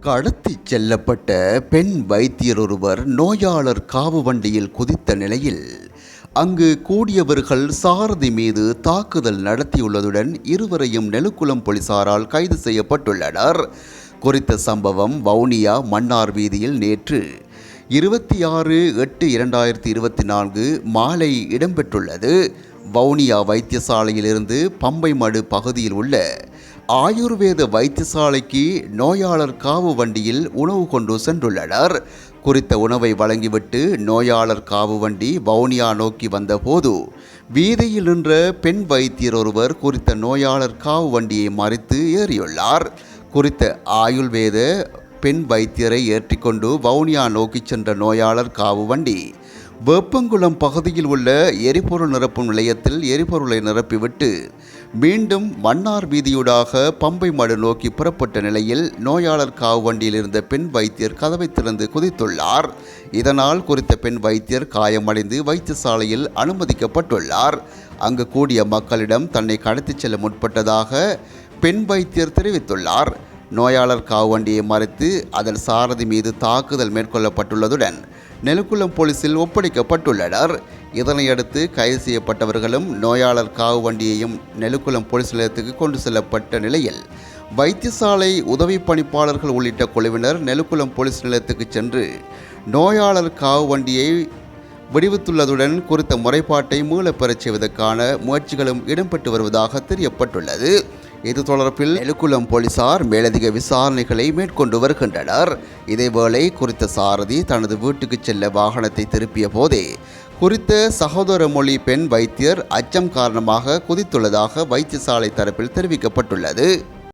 கடத்திச் செல்லப்பட்ட பெண் வைத்தியர் ஒருவர் நோயாளர் காவு வண்டியில் குதித்த நிலையில் அங்கு கூடியவர்கள் சாரதி மீது தாக்குதல் நடத்தியுள்ளதுடன் இருவரையும் நெலுக்குளம் போலீசாரால் கைது செய்யப்பட்டுள்ளனர். குறித்த சம்பவம் வவுனியா மன்னார் வீதியில் நேற்று இருபத்தி ஆறு எட்டு இரண்டாயிரத்தி இருபத்தி நான்கு மாலை இடம்பெற்றுள்ளது. வவுனியா வைத்தியசாலையிலிருந்து பம்பைமடு பகுதியில் உள்ள ஆயுர்வேத வைத்தியசாலைக்கு நோயாளர் காவு வண்டியில் உணவு கொண்டு சென்றுள்ளனர். குறித்த உணவை வழங்கிவிட்டு நோயாளர் காவு வண்டி வவுனியா நோக்கி வந்தபோது வீதியில் நின்ற பெண் வைத்தியர் ஒருவர் குறித்த நோயாளர் காவு வண்டியை மறித்து ஏறியுள்ளார். குறித்த ஆயுர்வேத பெண் வைத்தியரை ஏற்றிக்கொண்டு வவுனியா நோக்கிச் சென்ற நோயாளர் காவு வண்டி வேப்பங்குளம் பகுதியில் உள்ள எரிபொருள் நிரப்பும் நிலையத்தில் எரிபொருளை நிரப்பிவிட்டு மீண்டும் மன்னார் வீதியூடாக பம்பை மடு நோக்கி புறப்பட்ட நிலையில் நோயாளர் காவு வண்டியில் இருந்த பெண் வைத்தியர் கதவை திறந்து குதித்துள்ளார். இதனால் குறித்த பெண் வைத்தியர் காயமடைந்து வைத்தியசாலையில் அனுமதிக்கப்பட்டுள்ளார். அங்கு கூடிய மக்களிடம் தன்னை கடத்திச் செல்ல முற்பட்டதாக பெண் வைத்தியர் தெரிவித்துள்ளார். நோயாளர் காவண்டியை மறைத்து அதன் சாரதி மீது தாக்குதல் மேற்கொள்ளப்பட்டுள்ளதுடன் நெலுக்குளம் போலீசில் ஒப்படைக்கப்பட்டுள்ளனர். இதனையடுத்து கைது செய்யப்பட்டவர்களும் நோயாளர் காவு வண்டியையும் நெலுக்குளம் போலீஸ் நிலையத்துக்கு கொண்டு செல்லப்பட்ட நிலையில் வைத்தியசாலை உதவி பணிப்பாளர்கள் உள்ளிட்ட குழுவினர் நெலுக்குளம் போலீஸ் நிலையத்துக்கு சென்று நோயாளர் காவு வண்டியை விடுவித்துள்ளதுடன் குறித்த முறைப்பாட்டை மீளப்பெறச் செய்வதற்கான முயற்சிகளும் இடம்பெற்று வருவதாக தெரியப்பட்டுள்ளது. இது தொடர்பில் எலுக்குளம் போலீசார் மேலதிக விசாரணைகளை மேற்கொண்டு வருகின்றனர். இதேவேளை குறித்த சாரதி தனது வீட்டுக்கு செல்ல வாகனத்தை திருப்பிய போதே குறித்த சகோதர மொழி பெண் வைத்தியர் அச்சம் காரணமாக குதித்துள்ளதாக வைத்தியசாலை தரப்பில் தெரிவிக்கப்பட்டுள்ளது.